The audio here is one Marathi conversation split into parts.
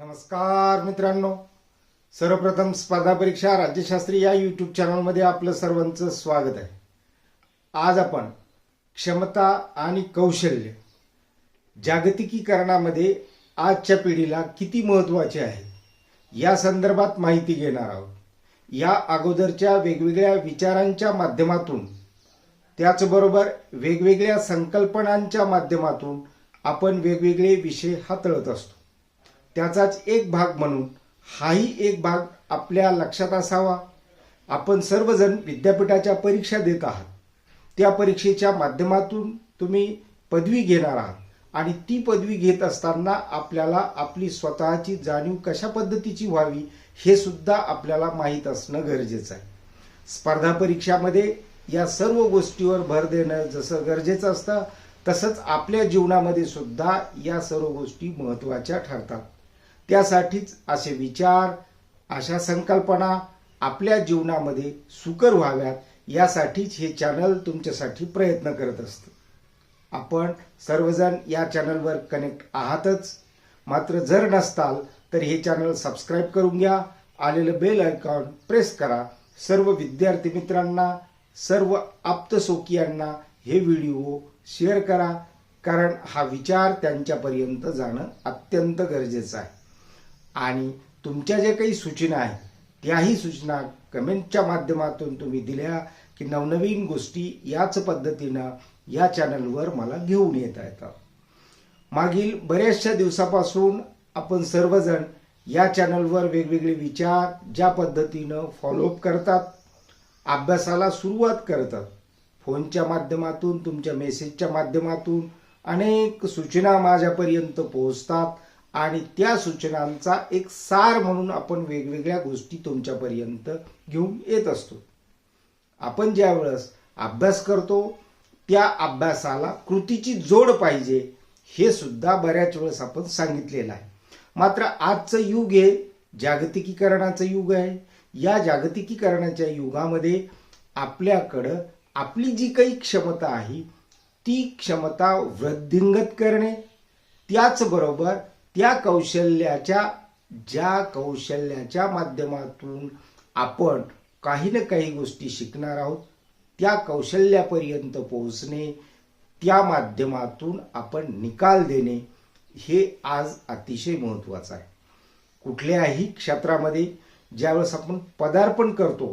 नमस्कार मित्रांनो. सर्वप्रथम स्पर्धा परीक्षा राज्यशास्त्री या यूट्यूब चॅनलमध्ये आपलं सर्वांचं स्वागत आहे. आज आपण क्षमता आणि कौशल्य जागतिकीकरणामध्ये आजच्या पिढीला किती महत्त्वाचे आहे या संदर्भात माहिती घेणार आहोत. या अगोदरच्या वेगवेगळ्या विचारांच्या माध्यमातून त्याचबरोबर वेगवेगळ्या संकल्पनांच्या माध्यमातून आपण वेगवेगळे विषय हाताळत असतो. त्याचाच एक भाग म्हणून हाही एक भाग आपल्या लक्षात असावा. आपण सर्वजण विद्यापीठाच्या परीक्षा देत आहात. त्या परीक्षेच्या माध्यमातून तुम्ही पदवी घेणार आहात आणि ती पदवी घेत असताना आपल्याला आपली स्वतःची जाणीव कशा पद्धतीची व्हावी हे सुद्धा आपल्याला माहीत असणं गरजेचं आहे. स्पर्धा परीक्षामध्ये या सर्व गोष्टीवर भर देणं जसं गरजेचं असतं तसंच आपल्या जीवनामध्ये सुद्धा या सर्व गोष्टी महत्त्वाच्या ठरतात. त्यासाठीच असे विचार अशा संकल्पना आपल्या जीवनामध्ये सुकर व्हाव्यात यासाठीच हे चॅनल तुमच्यासाठी प्रयत्न करत असतं. आपण सर्वजण या चॅनलवर कनेक्ट आहातच. मात्र जर नसताल तर हे चॅनल सबस्क्राईब करून घ्या. आलेलं बेल आयकॉन प्रेस करा. सर्व विद्यार्थी मित्रांना सर्व आप्तसोकियांना हे व्हिडिओ शेअर करा. कारण हा विचार त्यांच्यापर्यंत जाणं अत्यंत गरजेचं आहे. आणि तुमच्या ज्या काही सूचना आहेत त्याही सूचना कमेंटच्या माध्यमातून तुम्ही दिल्या की नवनवीन गोष्टी याच पद्धतीनं या चॅनलवर मला घेऊन येता येतात मागील बऱ्याचशा दिवसापासून आपण सर्वजण या चॅनलवर वेगवेगळे विचार ज्या पद्धतीनं फॉलोअप करतात अभ्यासाला सुरुवात करतात. फोनच्या माध्यमातून तुमच्या मेसेजच्या माध्यमातून अनेक सूचना माझ्यापर्यंत पोहोचतात. आणि त्या सूचनांचा एक सार म्हणून आपण वेगवेगळ्या गोष्टी तुमच्यापर्यंत घेऊन येत असतो. आपण ज्या वेळेस अभ्यास करतो त्या अभ्यासाला कृतीची जोड पाहिजे हे सुद्धा बऱ्याच वेळेस आपण सांगितलेलं आहे. मात्र आजचं युग हे जागतिकीकरणाचं युग आहे. या जागतिकीकरणाच्या युगामध्ये आपल्याकडं आपली जी काही क्षमता आहे ती क्षमता वृद्धिंगत करणे त्याचबरोबर त्या कौशल्याच्या ज्या कौशल्याच्या माध्यमातून आपण काही ना काही गोष्टी शिकणार आहोत त्या कौशल्यापर्यंत पोहोचणे त्या माध्यमातून आपण निकाल देणे हे आज अतिशय महत्त्वाचं आहे. कुठल्याही क्षेत्रामध्ये ज्यावेळेस आपण पदार्पण करतो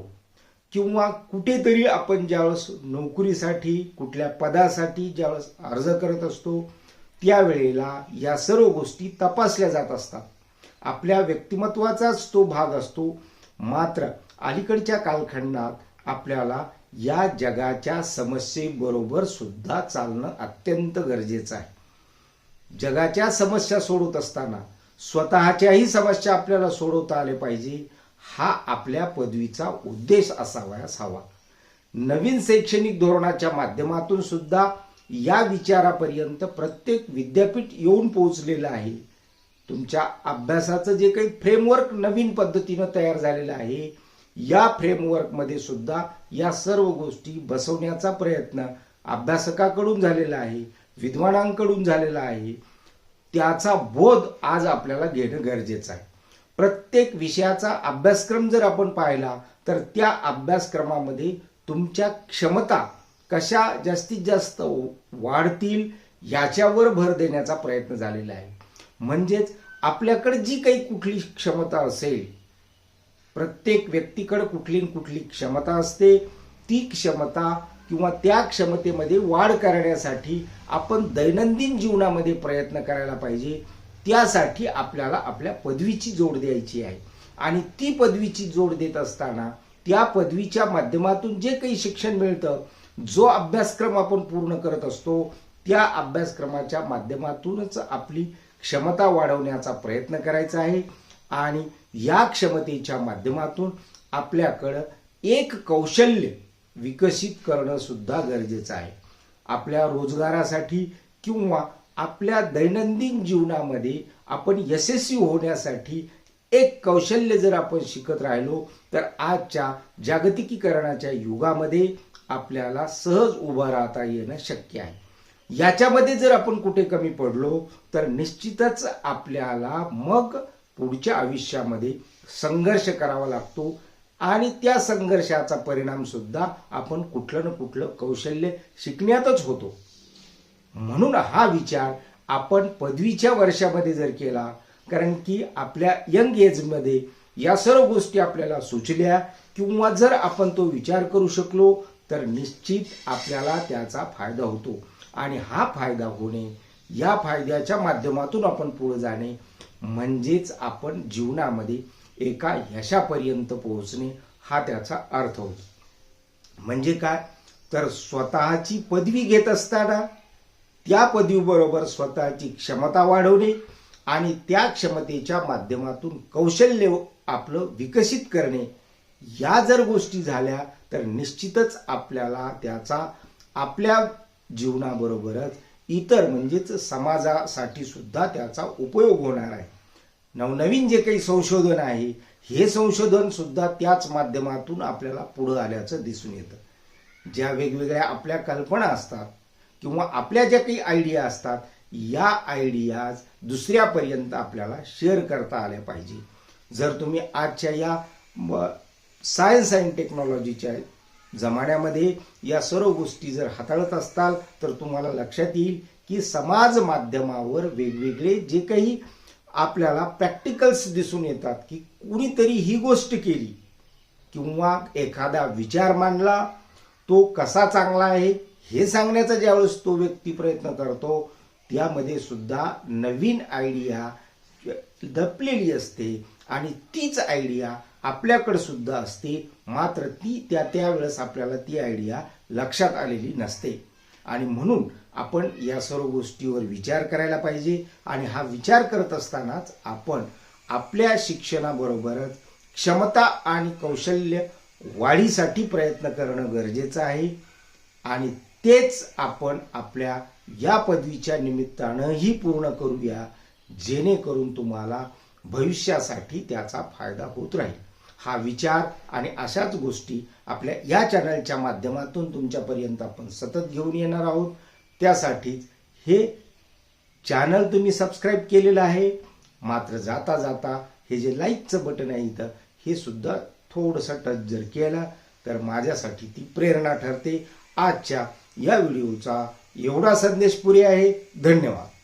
किंवा कुठेतरी आपण ज्यावेळेस नोकरीसाठी कुठल्या पदासाठी ज्यावेळेस अर्ज करत असतो त्यावेळेला या सर्व गोष्टी तपासल्या जात असतात. आपल्या व्यक्तिमत्वाचाच तो भाग असतो. मात्र अलीकडच्या कालखंडात आपल्याला या जगाच्या समस्येबरोबर सुद्धा चालणं अत्यंत गरजेचं आहे. जगाच्या समस्या सोडवत असताना स्वतःच्याही समस्या आपल्याला सोडवता आले पाहिजे हा आपल्या पदवीचा उद्देश असावयास हवा. नवीन शैक्षणिक धोरणाच्या माध्यमातून सुद्धा या विचारापर्यंत प्रत्येक विद्यापीठ येऊन पोहोचलेलं आहे. तुमच्या अभ्यासाचं जे काही फ्रेमवर्क नवीन पद्धतीनं तयार झालेलं आहे या फ्रेमवर्कमध्ये सुद्धा या सर्व गोष्टी बसवण्याचा प्रयत्न अभ्यासकाकडून झालेला आहे विद्वानांकडून झालेला आहे. त्याचा बोध आज आपल्याला घेणं गरजेचं आहे. प्रत्येक विषयाचा अभ्यासक्रम जर आपण पाहिला तर त्या अभ्यासक्रमामध्ये तुमच्या क्षमता कशा जास्तीत जास्त वाढतील याच्यावर भर देण्याचा प्रयत्न झालेला आहे. म्हणजेच आपल्याकडे जी काही कुठली क्षमता असेल प्रत्येक व्यक्तीकडे कुठली कुठली क्षमता असते. ती क्षमता किंवा त्या क्षमतेमध्ये वाढ करण्यासाठी आपण दैनंदिन जीवनामध्ये प्रयत्न करायला पाहिजे. त्यासाठी आपल्याला आपल्या पदवीची जोड द्यायची आहे. आणि ती पदवीची जोड देत असताना त्या पदवीच्या माध्यमातून जे काही शिक्षण मिळतं जो अभ्यासक्रम आपण पूर्ण करत असतो त्या अभ्यासक्रमाच्या माध्यमातूनच आपली क्षमता वाढवण्याचा प्रयत्न करायचा आहे आणि या क्षमतेच्या माध्यमातून आपल्याकडं एक कौशल्य विकसित करणं सुद्धा गरजेचं आहे. आपल्या रोजगारासाठी किंवा आपल्या दैनंदिन जीवनामध्ये आपण यशस्वी होण्यासाठी एक कौशल्य जर आपण शिकत राहिलो तर आजच्या जागतिकीकरणाच्या युगामध्ये आपल्याला सहज उभं राहता येणं शक्य आहे. याच्यामध्ये जर आपण कुठे कमी पडलो तर निश्चितच आपल्याला मग पुढच्या आयुष्यामध्ये संघर्ष करावा लागतो आणि त्या संघर्षाचा परिणाम सुद्धा आपण कुठलं ना कुठलं कौशल्य शिकण्यातच होतो. म्हणून हा विचार आपण पदवीच्या वर्षामध्ये जर केला कारण की आपल्या यंग एजमध्ये या सर्व गोष्टी आपल्याला सुचल्या किंवा जर आपण तो विचार करू शकलो तर निश्चित आपल्याला त्याचा फायदा होतो. आणि हा फायदा होणे या फायद्याच्या माध्यमातून आपण पुढे जाणे म्हणजेच आपण जीवनामध्ये एका यशापर्यंत पोहोचणे हा त्याचा अर्थ होतो. म्हणजे काय? तर स्वतःची पदवी घेत असताना त्या पदवीबरोबर स्वतःची क्षमता वाढवणे आणि त्या क्षमतेच्या माध्यमातून कौशल्य आपलं विकसित करणे या जर गोष्टी झाल्या तर निश्चितच आपल्याला त्याचा आपल्या जीवनाबरोबरच इतर म्हणजेच समाजासाठी सुद्धा त्याचा उपयोग होणार आहे. नवनवीन जे काही संशोधन आहे हे संशोधन सुद्धा त्याच माध्यमातून आपल्याला पुढं आल्याचं दिसून येतं. ज्या वेगवेगळ्या आपल्या कल्पना असतात किंवा आपल्या ज्या काही आयडिया असतात या आयडियाज दुसऱ्यापर्यंत आपल्याला शेअर करता आल्या पाहिजे. जर तुम्ही आजच्या या सायन्स अँड टेक्नॉलॉजीच्या जमान्यामध्ये या सर्व गोष्टी जर हाताळत असताल तर तुम्हाला लक्षात येईल की समाज माध्यमावर वेगवेगळे जे काही आपल्याला प्रॅक्टिकल्स दिसून येतात की कुणीतरी ही गोष्ट केली किंवा एखादा विचार मांडला तो कसा चांगला आहे हे सांगण्याचा ज्यावेळेस तो व्यक्ती प्रयत्न करतो त्यामध्ये सुद्धा नवीन आयडिया लपलेली असते आणि तीच आयडिया आपल्याकडे सुद्धा असते. मात्र ती त्या त्यावेळेस आपल्याला ती आयडिया लक्षात आलेली नसते. आणि म्हणून आपण या सर्व गोष्टीवर विचार करायला पाहिजे आणि हा विचार करत असतानाच आपण आपल्या शिक्षणाबरोबरच क्षमता आणि कौशल्य वाढीसाठी प्रयत्न करणं गरजेचं आहे. आणि तेच आपण आपल्या या पदवीच्या निमित्तानंही पूर्ण करूया. जेणेकरून तुम्हाला भविष्यासाठी त्याचा फायदा होत राहील. हा विचार आणि अशाच गोष्टी आपल्या या चॅनलच्या माध्यमातून तुमच्यापर्यंत आपण सतत घेऊन येणार आहोत. त्यासाठीच हे चॅनल तुम्ही सबस्क्राईब केलेलं आहे. मात्र जाता जाता हे जे लाईकचं बटन आहे इथं हे सुद्धा थोडंसं टच जर केलं तर माझ्यासाठी ती प्रेरणा ठरते. आजच्या या व्हिडिओचा एवढा संदेश पुरे आहे. धन्यवाद.